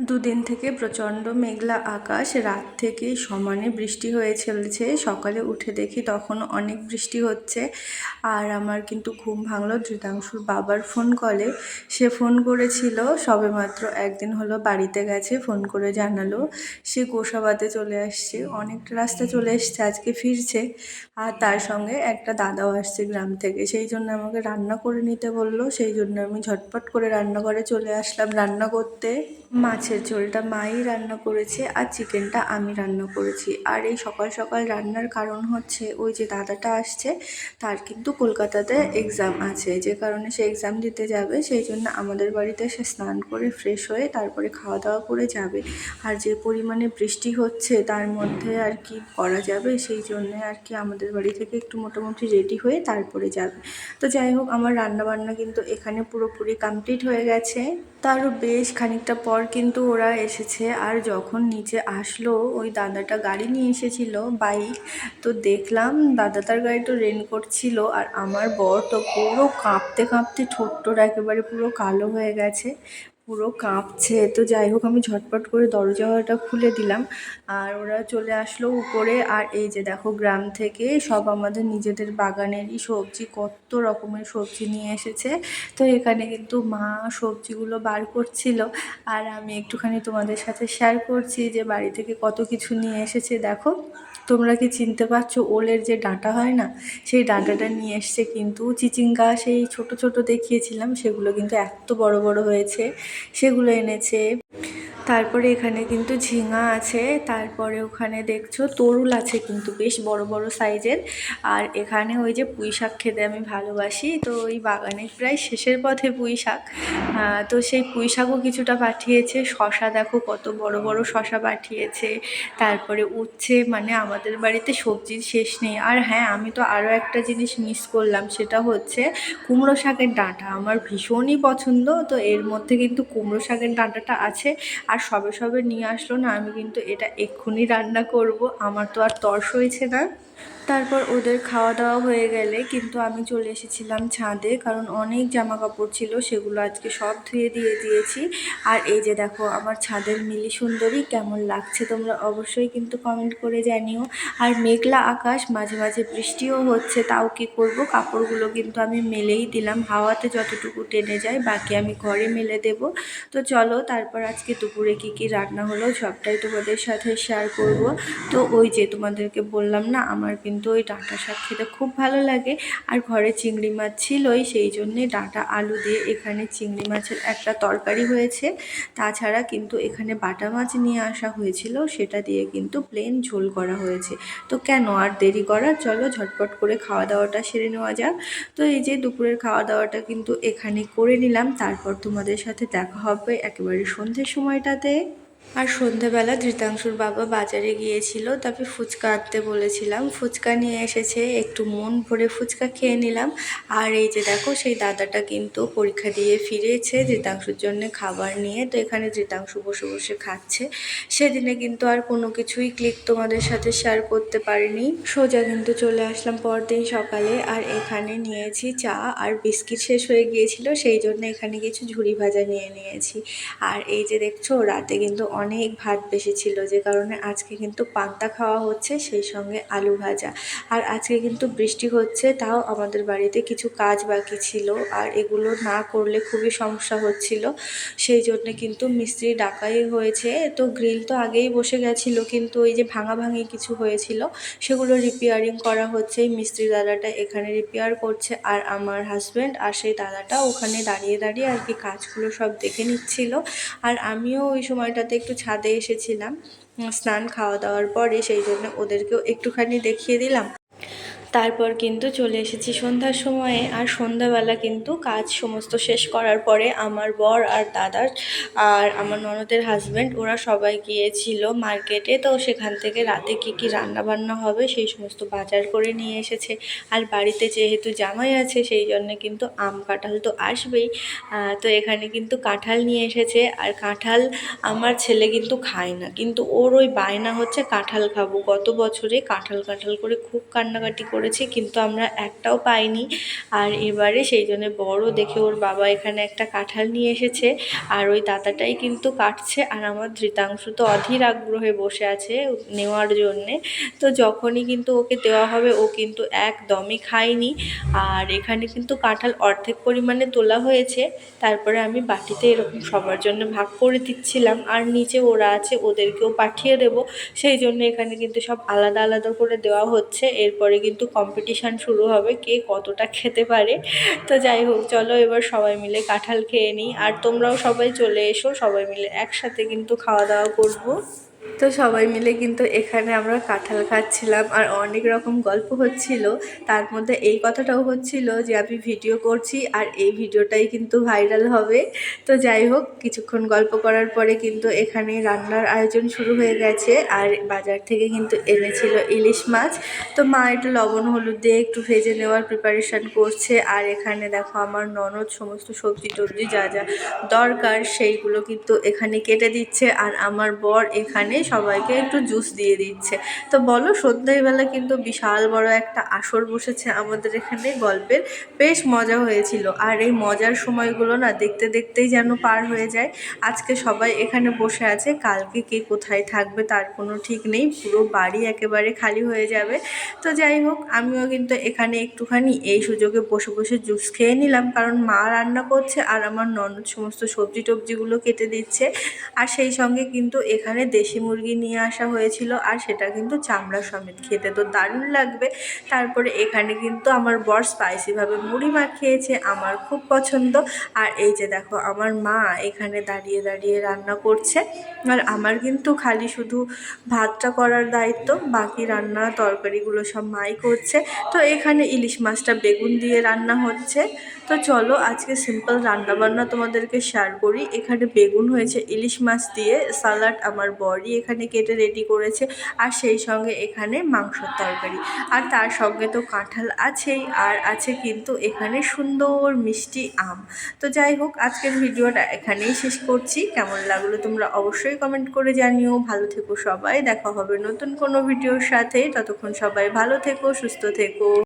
দুদিন থেকে প্রচণ্ড মেঘলা আকাশ, রাত থেকে সমানে বৃষ্টি হয়ে চলেছে। সকালে উঠে দেখি তখন অনেক বৃষ্টি হচ্ছে। আর আমার কিন্তু ঘুম ভাঙলো। ধৃতাংশুর বাবার ফোন কলে। সে ফোন করেছিল সবেমাত্র একদিন হলো বাড়িতে গেছে, ফোন করে জানালো। সে গোসাবাতে চলে আসছে। অনেকটা রাস্তা চলে এসছে, আজকে ফিরছে। আর তার সঙ্গে একটা দাদাও আসছে গ্রাম থেকে। সেই জন্য আমাকে রান্না করে নিতে বলল। সেই জন্য আমি ঝটপট করে রান্নাঘরে চলে আসলাম রান্না করতে। মাছের ঝোলটা মাই রান্না করেছে আর চিকেনটা আমি রান্না করেছি। আর এই সকাল সকাল রান্নার কারণ হচ্ছে ওই যে দাদাটা আসছে, তার কিন্তু কলকাতাতে এক্সাম আছে। যে কারণে সে এক্সাম দিতে যাবে, সেই জন্য আমাদের বাড়িতে সে স্নান করে ফ্রেশ হয়ে তারপরে খাওয়া দাওয়া করে যাবে। আর যে পরিমাণে বৃষ্টি হচ্ছে, তার মধ্যে আর কি করা যাবে, সেই জন্যে আর কি আমাদের বাড়ি থেকে একটু মোটামুটি রেডি হয়ে তারপরে যাবে। তো যাই হোক, আমার রান্না বান্না কিন্তু এখানে পুরোপুরি কমপ্লিট হয়ে গেছে। তারও বেশ খানিকটা পর কিন্তু ওরা এসেছে আর যখন নিচে আসলো, ওই দাদাটা গাড়ি নিয়ে এসেছিল, বাইক। তো দেখলাম দাদা তার গাড়ি তো রেনকোট ছিল আর আমার বর তো পুরো কাঁপতে কাঁপতে ঠোঁটটোর একেবারে পুরো কালো হয়ে গেছে। পুরো কাঁপছে। তো যাই হোক, আমি ঝটপট করে দরজাটা খুলে দিলাম। আর ওরা চলে আসলো উপরে। আর এই যে দেখো, গ্রাম থেকে সব আমাদের নিজেদের বাগানেরই সবজি, কত রকমের সবজি নিয়ে এসেছে। তো এখানে কিন্তু মা সবজিগুলো বার করছিল। আর আমি একটুখানি তোমাদের সাথে শেয়ার করছি যে বাড়ি থেকে কত কিছু নিয়ে এসেছে। দেখো, তোমরা কি চিনতে পারছ, ওলের যে ডাঁটা হয় না, সেই ডাঁটাটা নিয়ে এসছে। কিন্তু চিচিঙ্গা সেই ছোট ছোট দেখিয়েছিলাম, সেগুলো কিন্তু এত বড় বড় হয়েছে। সেগুলো এনেছে। তারপরে এখানে কিন্তু ঝিঙা আছে, তারপরে ওখানে দেখছ তরুল আছে কিন্তু বেশ বড় বড় সাইজের। আর এখানে ওই যে পুঁই শাক খেতে আমি ভালোবাসি, তো ওই বাগানে প্রায় শেষের পথে পুঁই শাক। তো সেই পুঁই শাকও কিছুটা পাঠিয়েছে, শশা দেখো কত বড় বড় শশা পাঠিয়েছে। তারপরে উচ্ছে মানে আমাদের বাড়িতে সবজির শেষ নেই। আর হ্যাঁ আমি তো আরও একটা জিনিস মিস করলাম, সেটা হচ্ছে কুমড়ো শাকের ডাঁটা। আমার ভীষণই পছন্দ, তো এর মধ্যে কিন্তু কুমড়ো শাকের ডাঁটাটা আছে। আর সবে সবে নিয়ে আসলো না, আমি কিন্তু এটা এক্ষুনি রান্না করব। আমার তো আর তর্স হয়েছে না। তারপর ওদের খাওয়া দাওয়া হয়ে গেলে কিন্তু আমি চলে এসেছিলাম ছাদে, কারণ অনেক জামা কাপড় ছিল, সেগুলো আজকে সব ধুয়ে দিয়ে দিয়েছি। আর এই যে দেখো, আমার ছাদের মিলি সুন্দরী, কেমন লাগছে তোমরা অবশ্যই কিন্তু কমেন্ট করে জানিও। আর মেঘলা আকাশ, মাঝে মাঝে বৃষ্টিও হচ্ছে, তাও কি করব? কাপড়গুলো কিন্তু আমি মেলেই দিলাম, হাওয়াতে যতটুকু টেনে যায়, বাকি আমি ঘরে মেলে দেব। তো চলো, তারপর আজকে দুপুরে কি কি রান্না হলো, সবটাই তোমাদের সাথে শেয়ার করব। তো ওই যে তোমাদেরকে বললাম না, আমার কিন্তু ওই ডাঁটা শাক খেতে খুব ভালো লাগে। আর ঘরে চিংড়ি মাছ ছিলই, সেই জন্যে ডাঁটা, আলু দিয়ে এখানে চিংড়ি মাছের একটা তরকারি হয়েছে। তাছাড়া কিন্তু এখানে বাটা মাছ নিয়ে আসা হয়েছিল, সেটা দিয়ে কিন্তু প্লেন ঝোল করা হয়েছে। তো কেন আর দেরি করা চলো ঝটপট করে খাওয়া দাওয়াটা সেরে নেওয়া যাক। তো এই যে দুপুরের খাওয়া দাওয়াটা কিন্তু এখানে করে নিলাম। তারপর তোমাদের সাথে দেখা হবে একেবারে সন্ধ্যের সময়টাতে। আর সন্ধেবেলা ধৃতাংশুর বাবা বাজারে গিয়েছিল তারপরে ফুচকা আনতে বলেছিলাম। ফুচকা নিয়ে এসেছে, একটু মন ভরে ফুচকা খেয়ে নিলাম। আর এই যে দেখো, সেই দাদাটা কিন্তু পরীক্ষা দিয়ে ফিরেছে ধৃতাংশুর জন্য খাবার নিয়ে। তো এখানে ধৃতাংশু বসে বসে খাচ্ছে। সেদিনে কিন্তু আর কোনো কিছুই ক্লিক তোমাদের সাথে শেয়ার করতে পারিনি। সোজা কিন্তু চলে আসলাম পরদিন সকালে। আর এখানে নিয়েছি চা আর বিস্কিট শেষ হয়ে গিয়েছিল, সেই জন্য এখানে কিছু ঝুড়ি ভাজা নিয়ে নিয়েছি। আর এই যে দেখছ, রাতে কিন্তু অনেক ভাত বেশি ছিল, যে কারণে আজকে কিন্তু পান্তা খাওয়া হচ্ছে, সেই সঙ্গে আলু ভাজা। আর আজকে কিন্তু বৃষ্টি হচ্ছে, তাও আমাদের বাড়িতে কিছু কাজ বাকি ছিল, আর এগুলো না করলে খুবই সমস্যা হচ্ছিল। সেই জন্য কিন্তু মিস্ত্রি ডাকাই হয়েছে। তো গ্রিল তো আগেই বসে গেছিল, কিন্তু ওই যে ভাঙা ভাঙি কিছু হয়েছিল, সেগুলো রিপেয়ারিং করা হচ্ছে। মিস্ত্রি দাদাটা এখানে রিপেয়ার করছে, আর আমার হাজব্যান্ড আর সেই দাদাটা ওখানে দাঁড়িয়ে দাঁড়িয়ে আর কি কাজগুলো সব দেখে নিচ্ছিল। আর আমিও ওই সময়টাতে একটু ছাদে এসেছিলাম স্নান খাওয়া দাওয়ার পরে সেই জন্য ওদেরকেও একটুখানি দেখিয়ে দিলাম। তারপর কিন্তু চলে এসেছি সন্ধ্যার সময়ে আর সন্ধ্যাবেলা কিন্তু কাজ সমস্ত শেষ করার পরে আমার বর আর দাদার আর আমার ননদের হাজব্যান্ড ওরা সবাই গিয়েছিল মার্কেটে তো সেখান থেকে রাতে কি কি রান্না বান্না হবে সেই সমস্ত বাজার করে নিয়ে এসেছে। আর বাড়িতে যেহেতু জামাই আছে, সেই জন্য কিন্তু আম, কাঁঠাল তো আসবেই। তো এখানে কিন্তু কাঁঠাল নিয়ে এসেছে আর কাঁঠাল আমার ছেলে কিন্তু খায় না। কিন্তু ওর ওই বায়না হচ্ছে কাঁঠাল খাব। গত বছরে কাঁঠাল কাঁঠাল করে খুব কান্নাকাটি করেছে, কিন্তু আমরা একটাও পাইনি। আর এবারে সেই জন্য বড় দেখে ওর বাবা এখানে একটা কাঁঠাল নিয়ে এসেছে, আর ওই দাদাটাই কিন্তু কাটছে। আর আমার ধৃতাংশ তো অধীর আগ্রহে বসে আছে নেওয়ার জন্যে। তো যখনই কিন্তু ওকে দেওয়া হবে, ও কিন্তু একদমই খায়নি। আর এখানে কিন্তু কাঁঠাল অর্ধেক পরিমাণে তোলা হয়েছে। তারপরে আমি বাটিতে এরকম সবার জন্য ভাগ করে দিচ্ছিলাম। আর নিচে ওরা আছে, ওদেরকেও পাঠিয়ে দেব। সেই জন্য এখানে কিন্তু সব আলাদা আলাদা করে দেওয়া হচ্ছে। এরপরে কিন্তু কম্পিটিশান শুরু হবে, কে কতটা খেতে পারে। তো যাই হোক, চলো এবার সবাই মিলে কাঁঠাল খেয়ে নিই। আর তোমরাও সবাই চলে এসো, সবাই মিলে একসাথে কিন্তু খাওয়া দাওয়া করব। তো সবাই মিলে কিন্তু এখানে আমরা কাঁঠাল খাচ্ছিলাম আর অনেক রকম গল্প হচ্ছিল। তার মধ্যে এই কথাটাও হচ্ছিল যে, আমি ভিডিও করছি আর এই ভিডিওটাই কিন্তু ভাইরাল হবে। তো যাই হোক, কিছুক্ষণ গল্প করার পরে কিন্তু এখানে রান্নার আয়োজন শুরু হয়ে গেছে আর বাজার থেকে কিন্তু এনেছিল ইলিশ মাছ। তো মা একটু লবণ, হলুদ দিয়ে একটু ভেজে নেওয়ার প্রিপারেশান করছে আর এখানে দেখো আমার ননদ সমস্ত সবজি টবজি যা যা দরকার সেইগুলো কিন্তু এখানে কেটে দিচ্ছে আর আমার বর এখানে সবাইকে একটু জুস দিয়ে দিচ্ছে। তো বলো, সন্ধ্যাবেলা কিন্তু বিশাল বড় একটা আসর বসেছে আমাদের এখানে গল্পের। বেশ মজা হয়েছিল। আর এই মজার সময়গুলো না দেখতে দেখতেই যেন পার হয়ে যায়। আজকে সবাই এখানে বসে আছে, কালকে কে কোথায় থাকবে তার কোনো ঠিক নেই, পুরো বাড়ি একেবারে খালি হয়ে যাবে। তো যাই হোক, আমিও কিন্তু এখানে একটুখানি এই সুযোগে বসে বসে জুস খেয়ে নিলাম, কারণ মা রান্না করছে আর আমার ননদ সমস্ত সবজি টবজিগুলো কেটে দিচ্ছে। আর সেই সঙ্গে কিন্তু এখানে দেশি মুরগি নিয়ে আসা হয়েছিল আর সেটা কিন্তু চামড়া সমেত খেতে তো দারুণ লাগবে। তারপরে এখানে কিন্তু আমার বর স্পাইসিভাবে মুড়ি মাখিয়েছে, আমার খুব পছন্দ। আর এই যে দেখো, আমার মা এখানে দাঁড়িয়ে দাঁড়িয়ে রান্না করছে। আর আমার কিন্তু খালি শুধু ভাতটা করার দায়িত্ব, বাকি রান্না, তরকারিগুলো সব মাই করছে। তো এখানে ইলিশ মাছটা বেগুন দিয়ে রান্না হচ্ছে। তো চলো আজকে সিম্পল রান্নাবান্না তোমাদেরকে শেয়ার করি। এখানে বেগুন হয়েছে, ইলিশ মাছ দিয়ে সালাড আমার বড়ি এখানে কেটে রেডি করেছে, আর সেই সঙ্গে এখানে মাংসর তরকারি। আর তার সঙ্গে তো কাঁঠাল আছেই, আর আছে কিন্তু এখানে সুন্দর মিষ্টি আম। তো যাই হোক, আজকের ভিডিওটা এখানেই শেষ করছি। কেমন লাগল তোমরা অবশ্যই কমেন্ট করে জানিও। ভালো থেকো সবাই, দেখা হবে নতুন কোনো ভিডিওর সাথে। ততক্ষণ সবাই ভালো থেকো, সুস্থ থেকো।